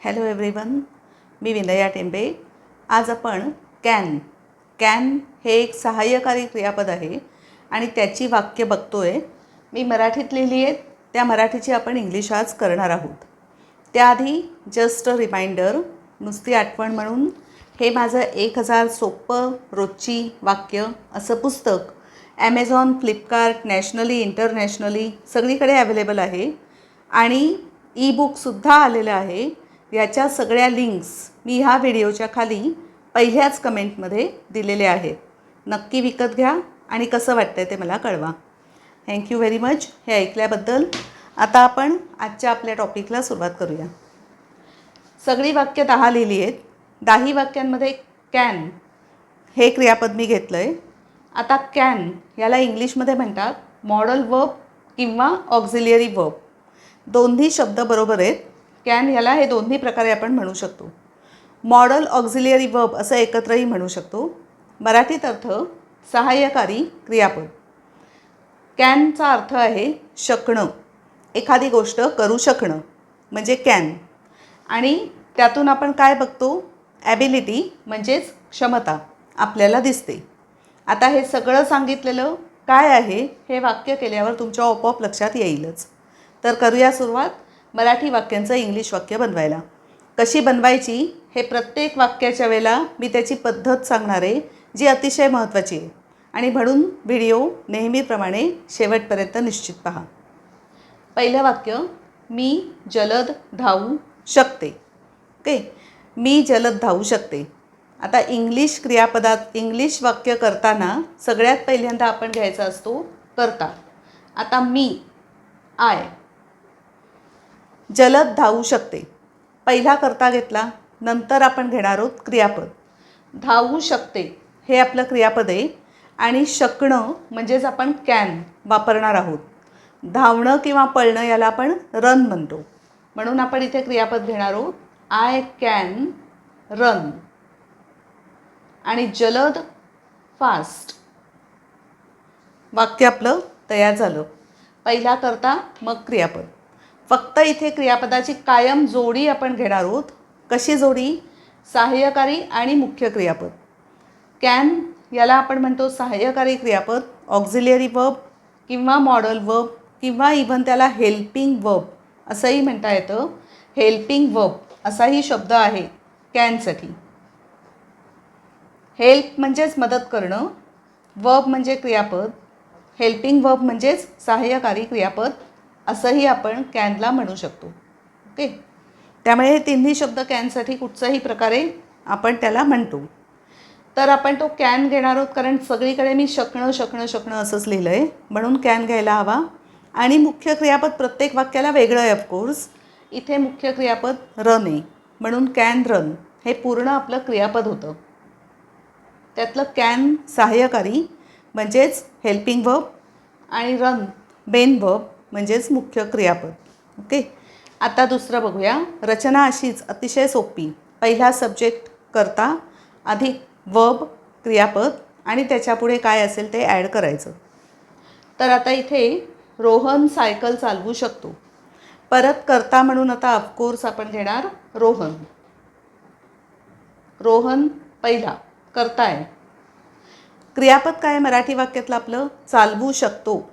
Hello everyone मी विनया टेंबे. आज आपण कॅन कॅन हे एक सहाय्यकारी क्रियापद आहे आणि त्याची वाक्य बघतो आहे मी मराठीत लिहिली आहेत. त्या मराठीची आपण इंग्लिश आज करणार आहोत. त्याआधी जस्ट अ रिमाइंडर नुसती आठवण म्हणून हे माझं एक हजार सोपं रोजची वाक्य असं पुस्तक ॲमेझॉन फ्लिपकार्ट नॅशनली इंटरनॅशनली सगळीकडे अवेलेबल आहे. आणि ई बुकसुद्धा आलेलं आहे. याच्या सगळ्या लिंक्स मी ह्या व्हिडिओच्या खाली पहिल्याच कमेंटमध्ये दिलेल्या आहेत. नक्की विकत घ्या आणि कसं वाटतं आहे ते मला कळवा. थँक्यू व्हेरी मच हे ऐकल्याबद्दल आता आपण आजच्या आपल्या टॉपिकला सुरुवात करूया. सगळी वाक्य दहा लिहिली आहेत. दहाही वाक्यांमध्ये कॅन हे क्रियापद मी घेतलं आहे आता कॅन याला इंग्लिशमध्ये म्हणतात मॉडल वर्ब किंवा ऑक्झिलियरी वर्ब दोन्ही शब्द बरोबर आहेत. कॅन याला हे दोन्ही प्रकारे आपण म्हणू शकतो. मॉडल ऑक्झिलियरी वर्ब असं एकत्रही म्हणू शकतो. मराठीत अर्थ सहाय्यकारी क्रियापद. कॅनचा अर्थ आहे शकणं. एखादी गोष्ट करू शकणं म्हणजे कॅन. आणि त्यातून आपण काय बघतो? ॲबिलिटी म्हणजेच क्षमता आपल्याला दिसते. आता हे सगळं सांगितलेलं काय आहे हे वाक्य केल्यावर तुमच्या आपोआप लक्षात येईलच. तर करूया सुरुवात. मराठी वाक्यांचं इंग्लिश वाक्य बनवायला. कशी बनवायची? हे प्रत्येक वाक्याच्या वेळेला मी त्याची पद्धत सांगणार आहे जी अतिशय महत्त्वाची आहे. आणि म्हणून व्हिडिओ नेहमीप्रमाणे शेवटपर्यंत निश्चित पहा. पहिलं वाक्य मी जलद धावू शकते. ओके? मी जलद धावू शकते. आता इंग्लिश क्रियापदात इंग्लिश वाक्य करताना सगळ्यात पहिल्यांदा आपण घ्यायचा असतो करता. आता मी आय जलद धावू शकते. पहिला करता घेतला नंतर आपण घेणार आहोत क्रियापद. धावू शकते हे आपलं क्रियापद आहे आणि शकणं म्हणजेच आपण कॅन वापरणार आहोत. धावणं किंवा पळणं याला आपण रन म्हणतो. म्हणून आपण इथे क्रियापद घेणार आहोत. I can run. आणि जलद फास्ट. वाक्य आपलं तयार झालं. पहिला करता मग क्रियापद. फक्त इथे क्रियापदाची कायम जोडी आपण घेणार आहोत. कशी जोडी? सहाय्यकारी आणि मुख्य क्रियापद. कॅन याला आपण म्हणतो सहाय्यकारी क्रियापद ऑक्झिलियरी वर्ब किंवा मॉडल वर्ब किंवा इव्हन त्याला हेल्पिंग वर्ब असंही म्हणता येतं. हेल्पिंग वर्ब असाही शब्द आहे कॅनसाठी. हेल्प म्हणजेच मदत करणं वर्ब म्हणजे क्रियापद हेल्पिंग वर्ब म्हणजेच सहाय्यकारी क्रियापद. असंही आपण कॅनला म्हणू शकतो. ओके? त्यामुळे हे तिन्ही शब्द कॅनसाठी कुठचाही प्रकारे आपण त्याला म्हणतो. तर आपण तो कॅन घेणार आहोत कारण सगळीकडे मी शकणं शकणं शकणं असंच लिहिलं आहे म्हणून कॅन घ्यायला हवा. आणि मुख्य क्रियापद प्रत्येक वाक्याला वेगळं आहे ऑफकोर्स इथे मुख्य क्रियापद रन आहे. म्हणून कॅन रन हे पूर्ण आपलं क्रियापद होतं. त्यातलं कॅन सहाय्यकारी म्हणजेच हेल्पिंग वर्ब आणि रन बेन वर्ब म्हणजेच मुख्य क्रियापद. ओके आता दुसरं बघूया. रचना अशीच अतिशय सोपी. पहिला सब्जेक्ट करता अधिक वब क्रियापद आणि त्याच्यापुढे काय असेल ते ॲड करायचं. तर आता इथे रोहन सायकल चालवू शकतो. परत करता म्हणून आता ऑफकोर्स आपण घेणार रोहन. रोहन पहिला करताय. क्रियापद काय मराठी वाक्यातलं आपलं? चालवू शकतो.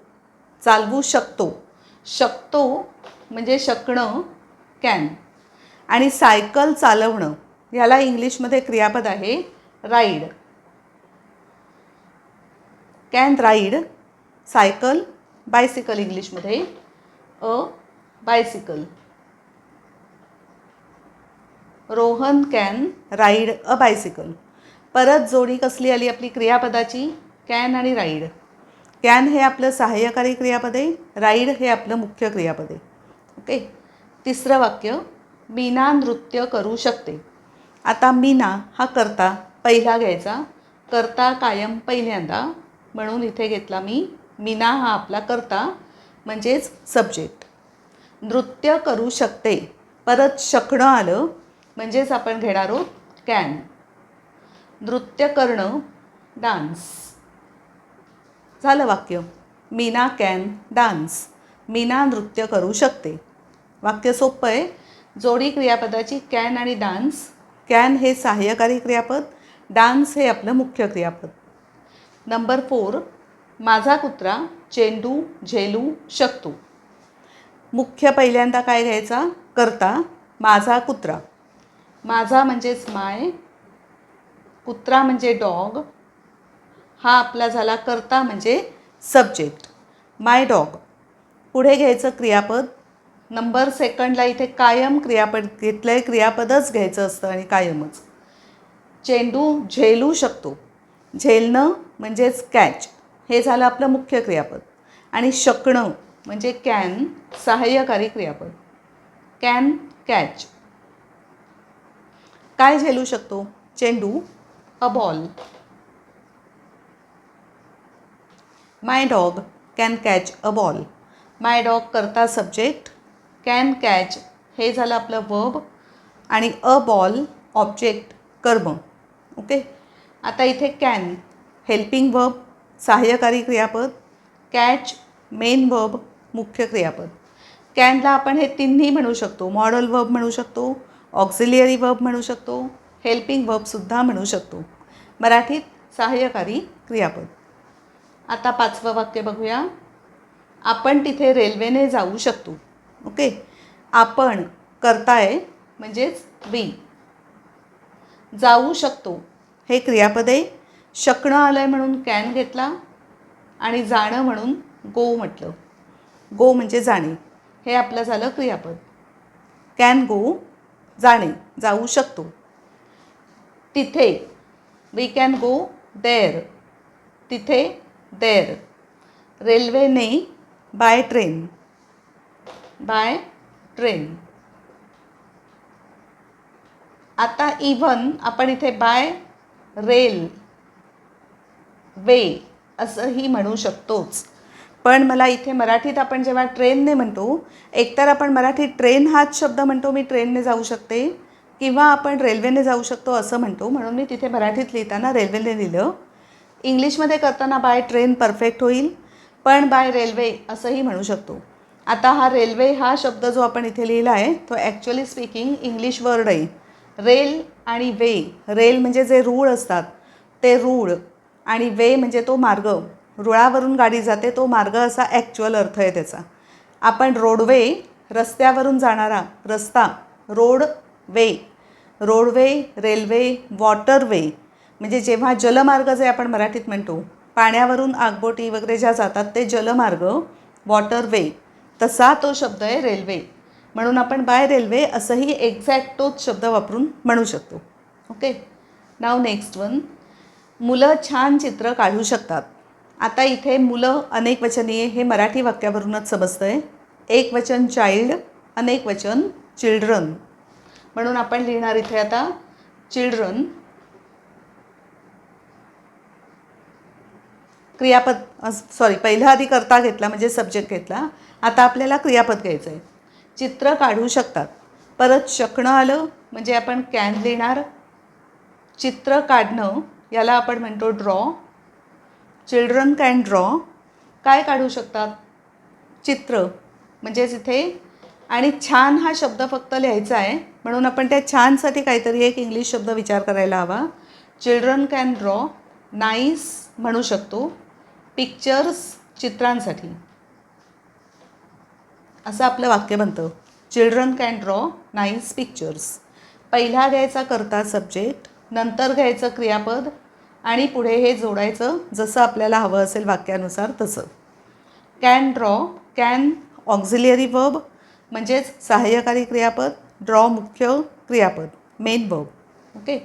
चालवू शकतो. शकतो म्हणजे शकणं कॅन आणि सायकल चालवणं ह्याला इंग्लिशमध्ये क्रियापद आहे ride can ride cycle bicycle इंग्लिशमध्ये a bicycle Rohan can ride a bicycle परत जोडी कसली आली आपली क्रियापदाची? कॅन आणि राईड कॅन हे आपलं सहाय्यकारी क्रियापद आहे राईड हे आपलं मुख्य क्रियापद. आहे ओके. तिसरं वाक्य मीना नृत्य करू शकते. आता मीना हा करता पहिला घ्यायचा. करता कायम पहिल्यांदा म्हणून इथे घेतला मी. मीना हा आपला करता म्हणजेच सब्जेक्ट नृत्य करू शकते. परत शकणं आलं म्हणजेच आपण घेणार आहोत कॅन. नृत्य करणं डान्स झालं वाक्य. Meena can dance. मीना नृत्य करू शकते. वाक्य सोपं आहे. जोडी क्रियापदाची कॅन आणि डान्स. कॅन हे सहाय्यकारी क्रियापद. डान्स हे आपलं मुख्य क्रियापद. Number four. माझा कुत्रा चेंडू झेलू शकतो. मुख्य पहिल्यांदा काय घ्यायचा? करता माझा कुत्रा. माझा म्हणजेच माय. कुत्रा म्हणजे डॉग. हा आपला झाला करता म्हणजे सब्जेक्ट माय डॉग पुढे घ्यायचं क्रियापद. नंबर सेकंडला इथे कायम क्रियापद घेतलं आहे क्रियापदच घ्यायचं असतं आणि कायमच. चेंडू झेलू शकतो. झेलणं म्हणजेच कॅच हे झालं आपलं मुख्य क्रियापद. आणि शकणं म्हणजे कॅन सहाय्यकारी क्रियापद. कॅन कॅच काय झेलू शकतो? चेंडू a ball my dog can catch a ball my dog करता सब्जेक्ट कॅन कॅच हे झालं आपलं वर्ब आणि अ बॉल ऑब्जेक्ट कर्म. ओके आता इथे कॅन हेल्पिंग वर्ब सहाय्यकारी क्रियापद. कॅच मेन वर्ब मुख्य क्रियापद. कॅनला आपण हे तिन्ही म्हणू शकतो. मॉडल वर्ब म्हणू शकतो. ऑक्झिलियरी वर्ब म्हणू शकतो. हेल्पिंग वर्बसुद्धा म्हणू शकतो. मराठीत सहाय्यकारी क्रियापद. आता पाचवं वाक्य बघूया. आपण तिथे रेल्वेने जाऊ शकतो. ओके? आपण करताय म्हणजेच वी जाऊ शकतो. हे क्रियापद आहे शकणं आलं आहे म्हणून कॅन घेतला आणि जाणं म्हणून गो म्हटलं. गो म्हणजे जाणे. हे आपलं झालं क्रियापद. कॅन गो जाणे जाऊ शकतो. तिथे वी कॅन गो देअर तिथे देअर रेल्वेने बाय ट्रेन. By train. आता इव्हन आपण इथे बाय रेल वे असंही म्हणू शकतोच. पण मला इथे मराठीत आपण जेव्हा ट्रेनने म्हणतो एकतर आपण मराठीत ट्रेन हाच शब्द म्हणतो मी ट्रेनने जाऊ शकते किंवा आपण रेल्वेने जाऊ शकतो असं म्हणतो म्हणून मी तिथे मराठीत लिहिताना रेल्वेने लिहिलं. इंग्लिशमध्ये करताना बाय ट्रेन परफेक्ट होईल पण बाय रेल्वे असंही म्हणू शकतो. आता हा रेल्वे हा शब्द जो आपण इथे लिहिला आहे तो ॲक्च्युअली स्पीकिंग इंग्लिश वर्ड आहे. रेल आणि वे रेल म्हणजे जे रूळ असतात ते रूळ आणि वे म्हणजे तो मार्ग. रुळावरून गाडी जाते तो मार्ग असा ॲक्च्युअल अर्थ आहे त्याचा. आपण रोडवे रस्त्यावरून जाणारा रस्ता road way roadway railway waterway म्हणजे जेव्हा जलमार्ग जे आपण मराठीत म्हणतो पाण्यावरून आगबोटी वगैरे ज्या जातात ते जलमार्ग वॉटरवे तसा तो शब्द आहे रेल्वे म्हणून आपण बाय रेल्वे असंही एक्झॅक्ट तोच शब्द वापरून म्हणू शकतो. ओके नाव नेक्स्ट वन मुलं छान चित्र काढू शकतात. आता इथे मुलं अनेक वचनीय हे मराठी वाक्यावरूनच समजतं आहे एक वचन चाइल्ड अनेक वचन चिल्ड्रन म्हणून आपण लिहिणार इथे आता चिल्ड्रन क्रियापद सॉरी पहिला आधी करता घेतला म्हणजे सब्जेक्ट घेतला. आता आपल्याला क्रियापद घ्यायचं आहे चित्र काढू शकतात. परत शकणं आलं म्हणजे आपण कॅन लिहिणार. चित्र काढणं याला आपण म्हणतो ड्रॉ चिल्ड्रन कॅन ड्रॉ काय काढू शकतात? चित्र. म्हणजेच इथे आणि छान हा शब्द फक्त लिहायचा आहे. म्हणून आपण त्या छानसाठी काहीतरी एक इंग्लिश शब्द विचार करायला हवा. चिल्ड्रन कॅन ड्रॉ नाईस म्हणू शकतो. पिक्चर्स चित्रांसाठी. असं आपलं वाक्य बनतं. Children can draw nice pictures पहिला घ्यायचा करता सब्जेक्ट नंतर घ्यायचं क्रियापद आणि पुढे हे जोडायचं जसं आपल्याला हवं असेल वाक्यानुसार तसं. Can draw can auxiliary verb म्हणजेच सहाय्यकारी क्रियापद ड्रॉ मुख्य क्रियापद मेन वर्ब ओके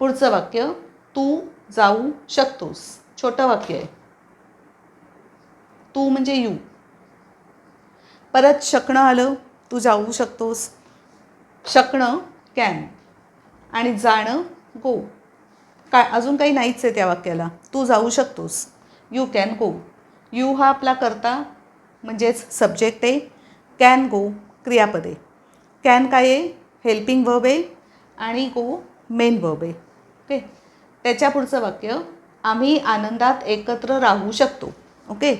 पुढचं वाक्य तू जाऊ शकतोस. छोटं वाक्य आहे. तू म्हणजे यू. परत शकणं आलं तू जाऊ शकतोस. शकणं कॅन आणि जाणं गो काय अजून काही नाहीच आहे त्या वाक्याला. तू जाऊ शकतोस. यू कॅन गो यू हा आपला करता म्हणजेच सब्जेक्ट आहे. कॅन गो क्रियापदे. कॅन काय आहे? हेल्पिंग वर्ब आहे. आणि गो मेन वर्ब आहे. ओके त्याच्या पुढचं वाक्य आम्ही आनंदात एकत्र राहू शकतो. ओके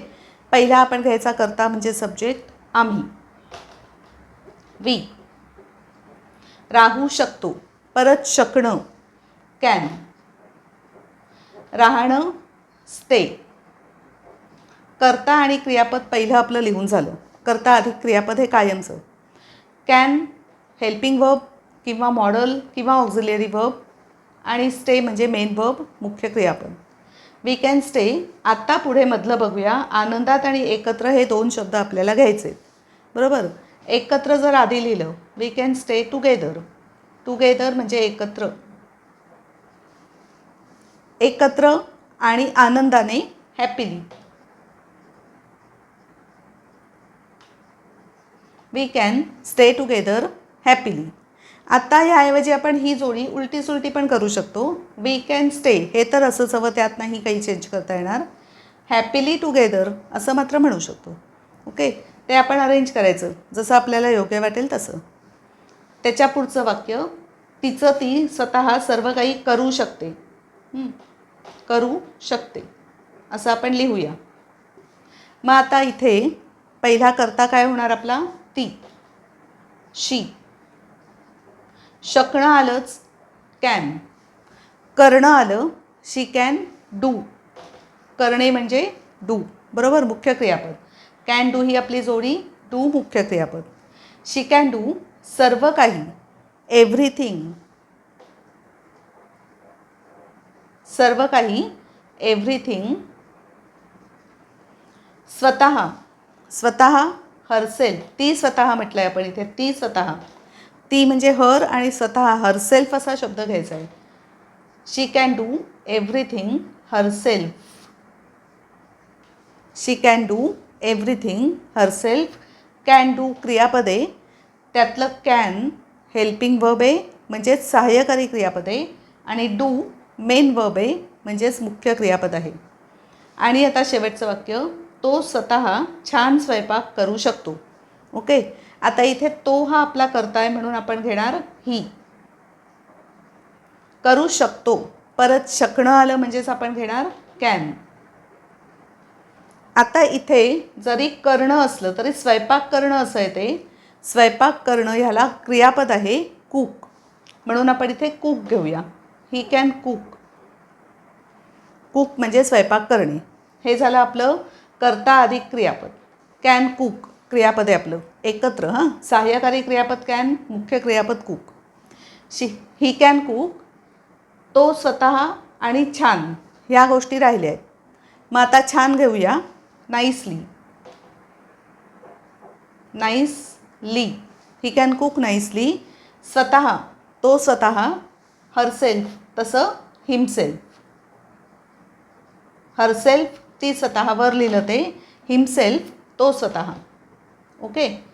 पहिला आपण घ्यायचा करता म्हणजे सब्जेक्ट आम्ही. वी राहू शकतो परत शकणं कॅन राहणं स्टे कर्ता आणि क्रियापद पहिलं आपलं लिहून झालं. कर्ता अधिक क्रियापद हे कायमचं. कॅन हेल्पिंग वर्ब किंवा मॉडल किंवा ऑक्झिलरी वर्ब आणि स्टे म्हणजे मेन वर्ब मुख्य क्रियापद. वी कॅन स्टे आत्ता पुढे मधलं बघूया. आनंदात आणि एकत्र हे दोन शब्द आपल्याला घ्यायचे. बरोबर? एकत्र जर आधी लिहिलं we can stay together together म्हणजे एकत्र. एकत्र आणि आनंदाने happily we can stay together happily आत्ता ह्याऐवजी आपण ही जोडी उलटी सुलटी पण करू शकतो. वी कॅन स्टे हे तर असंच हवं त्यात नाही काही चेंज करता येणार. हॅपीली टुगेदर असं मात्र म्हणू शकतो. ओके ते आपण अरेंज करायचं. जसं आपल्याला योग्य वाटेल तसं. त्याच्या पुढचं वाक्य तिचं ती स्वतः सर्व काही करू शकते. करू शकते. असं आपण लिहूया. मग आता इथे पहिला करता काय होणार आपला? ती. शी शकणं आलंच कॅन करणं आलं शी कॅन डू करणे म्हणजे डू बरोबर? मुख्य क्रियापद. कॅन डू ही आपली जोडी डू मुख्य क्रियापद. शी कॅन डू सर्व काही एव्हरीथिंग सर्व काही एव्हरीथिंग स्वतः. स्वतः हरसेल ती स्वतः म्हटलं आहे आपण इथे ती स्वतः. ती म्हणजे हर आणि स्वतः हरसेल्फ असा शब्द घ्यायचा आहे. She can do everything herself she can do everything herself can do क्रियापदे. त्यातलं कॅन हेल्पिंग वर्ब आहे म्हणजेच सहाय्यकारी क्रियापद आहे. आणि डू मेन वर्ब आहे म्हणजेच मुख्य क्रियापद आहे. आणि आता शेवटचं वाक्य तो स्वतः छान स्वयंपाक करू शकतो. ओके आता इथे तो हा आपला करताय म्हणून आपण घेणार ही. करू शकतो. परत शकणं आलं म्हणजेच आपण घेणार कॅन आता इथे जरी करणं असलं तरी स्वयंपाक करणं असं आहे ते. स्वयंपाक करणं ह्याला क्रियापद आहे कुक म्हणून आपण इथे कुक घेऊया. ही कॅन कुक कुक म्हणजे स्वयंपाक करणे. हे झालं आपलं कर्ता अधिक क्रियापद. कॅन कुक क्रियापद आहे आपलं एकत्र हां? सहाय्यकारी क्रियापद कॅन मुख्य क्रियापद cook she he can cook तो स्वतः आणि छान ह्या गोष्टी राहिल्या आहेत. मग आता छान घेऊया nicely nicely he can cook nicely स्वतः तो स्वतः हरसेल्फ तसं हिमसेल्फ हरसेल्फ ती स्वतःवर लिहिलं ते हिमसेल्फ तो स्वतः. ओके?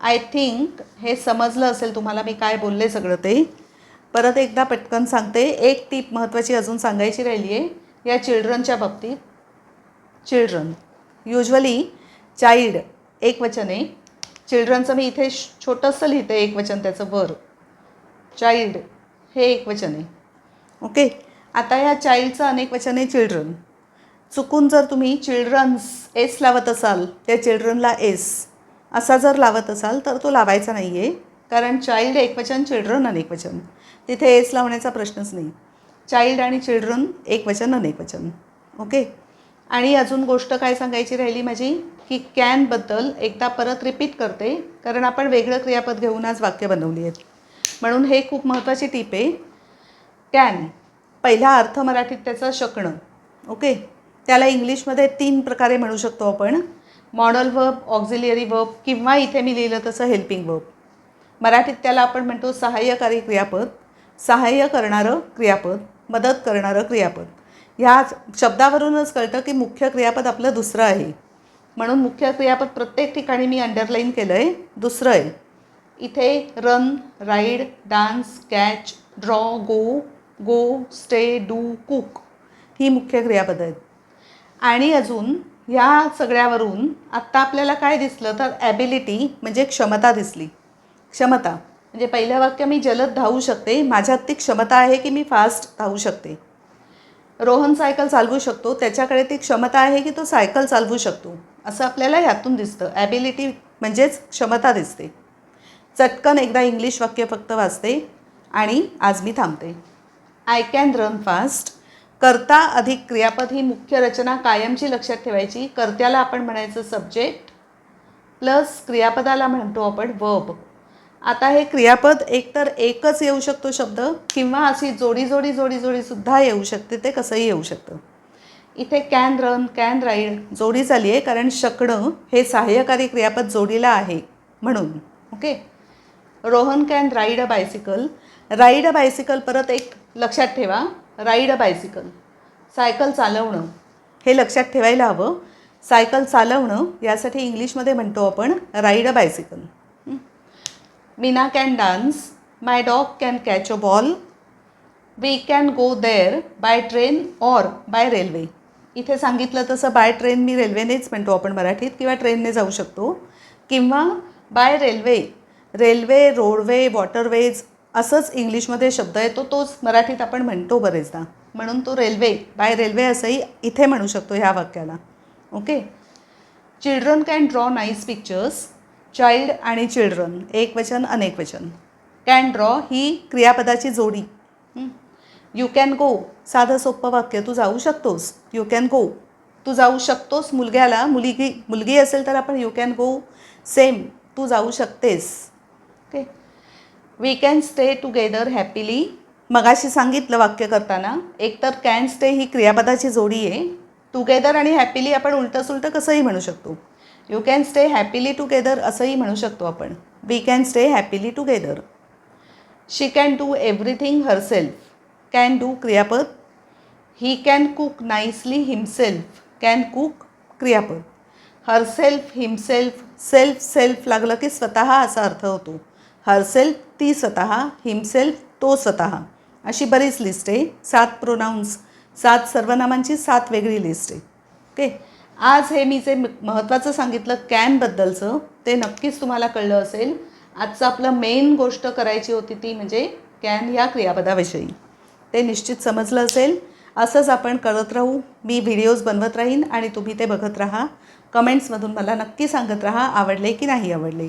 आय थिंक हे समजलं असेल तुम्हाला मी काय बोलले सगळं ते. परत एकदा पटकन सांगते. एक टीप महत्त्वाची अजून सांगायची राहिली आहे या चिल्ड्रनच्या बाबतीत. चिल्ड्रन युजली चाइल्ड एक वचन आहे. चिल्ड्रनचं मी इथे श- छोटंसं लिहिते एक वचन त्याचं वर. चाइल्ड हे एक वचन आहे. ओके? आता या चाइल्डचं अनेक वचन आहे चिल्ड्रन चुकून जर तुम्ही चिल्ड्रन्स एस लावत असाल त्या चिल्ड्रनला एस असा जर लावत असाल तर तो लावायचा नाही आहे कारण चाइल्ड एकवचन चिल्ड्रन अनेकवचन तिथे एस लावण्याचा प्रश्नच नाही. चाइल्ड आणि चिल्ड्रन एकवचन अनेकवचन ओके आणि अजून गोष्ट काय सांगायची राहिली माझी? की कॅनबद्दल एकदा परत रिपीट करते कारण आपण वेगळं क्रियापद घेऊन आज वाक्य बनवली आहेत. म्हणून हे खूप महत्त्वाची टीप आहे. कॅन पहिला अर्थ मराठीत त्याचं शकणं. ओके त्याला इंग्लिशमध्ये तीन प्रकारे म्हणू शकतो आपण. मॉडल वर्ब ऑक्झिलियरी वर्ब किंवा इथे मी लिहिलं तसं हेल्पिंग वर्ब मराठीत त्याला आपण म्हणतो सहाय्यकारी क्रियापद सहाय्य करणारं क्रियापद मदत करणारं क्रियापद. ह्या शब्दावरूनच कळतं की मुख्य क्रियापद आपलं दुसरं आहे. म्हणून मुख्य क्रियापद प्रत्येक ठिकाणी मी अंडरलाईन केलं आहे दुसरं आहे. इथे run ride dance catch draw go go stay do cook ही मुख्य क्रियापद आहेत. आणि अजून ह्या सगळ्यावरून आत्ता आपल्याला काय दिसलं तर ॲबिलिटी म्हणजे क्षमता दिसली. क्षमता. म्हणजे पहिलं वाक्य मी जलद धावू शकते माझ्यात ती क्षमता आहे की मी फास्ट धावू शकते. रोहन सायकल चालवू शकतो त्याच्याकडे ती क्षमता आहे की तो सायकल चालवू शकतो. असं आपल्याला ह्यातून दिसतं. ॲबिलिटी म्हणजेच क्षमता दिसते. चटकन एकदा इंग्लिश वाक्य फक्त वाचते आणि आज मी थांबते. आय कॅन रन फास्ट कर्ता अधिक क्रियापद ही मुख्य रचना कायमची लक्षात ठेवायची. कर्त्याला आपण म्हणायचं सब्जेक्ट प्लस क्रियापदाला म्हणतो आपण वर्ब आता हे क्रियापद एकतर एकच येऊ शकतो शब्द किंवा अशी जोडी जोडी जोडी जोडीसुद्धा येऊ शकते ते कसंही येऊ शकतं. इथे कॅन रन कॅन राईड जोडी झाली आहे कारण शकणं हे सहाय्यकारी क्रियापद जोडीला आहे म्हणून. Okay? Rohan can ride a bicycle ride a bicycle परत एक लक्षात ठेवा. Ride a bicycle. सायकल चालवणं. हे लक्षात ठेवायला हवं. सायकल चालवणं यासाठी इंग्लिशमध्ये म्हणतो आपण ride a bicycle. Meena can dance my dog can catch a ball we can go there by train or by railway. इथे सांगितलं तसं बाय ट्रेन मी रेल्वेनेच म्हणतो आपण मराठीत किंवा ट्रेनने जाऊ शकतो. किंवा by railway railway roadway waterways असंच इंग्लिशमध्ये शब्द येतो तोच मराठीत आपण म्हणतो बरेचदा. म्हणून तो रेल्वे बाय रेल्वे असंही इथे म्हणू शकतो ह्या वाक्याला. Okay? Children can draw nice pictures child आणि चिल्ड्रन एक वचन अनेक वचन. कॅन ड्रॉ ही क्रियापदाची जोडी. यू कॅन गो साधं सोपं वाक्य तू जाऊ शकतोस. यू कॅन गो. तू जाऊ शकतोस मुलग्याला मुलगी मुलगी असेल तर आपण यू कॅन गो. सेम तू जाऊ शकतेस. Okay? We can stay together happily मगाशी सांगितलं वाक्य करताना एकतर कॅन स्टे ही क्रियापदाची जोडी आहे. टुगेदर आणि हॅपीली आपण उलटं सुलटं कसंही म्हणू शकतो. You can stay happily together असंही म्हणू शकतो आपण. We can stay happily together she can do everything herself can do क्रियापद. He can cook nicely himself can cook क्रियापद. हरसेल्फ हिमसेल्फ सेल्फ सेल्फ लागलं की स्वतः असा अर्थ होतो. हरसेल्फ ती स्वतः हिमसेल्फ तो स्वतः. अशी बरीच लिस्ट आहे. सात प्रोनाऊन्स सात सर्वनामांची सात वेगळी लिस्ट आहे. ओके आज हे मी जे महत्त्वाचं सांगितलं कॅनबद्दलचं ते नक्कीच तुम्हाला कळलं असेल. आजचं आपलं मेन गोष्ट करायची होती ती म्हणजे कॅन या क्रियापदाविषयी. ते निश्चित समजलं असेल. असंच आपण करत राहू. मी व्हिडिओज बनवत राहीन आणि तुम्ही ते बघत राहा. कमेंट्समधून मला नक्की सांगत राहा आवडले की नाही आवडले.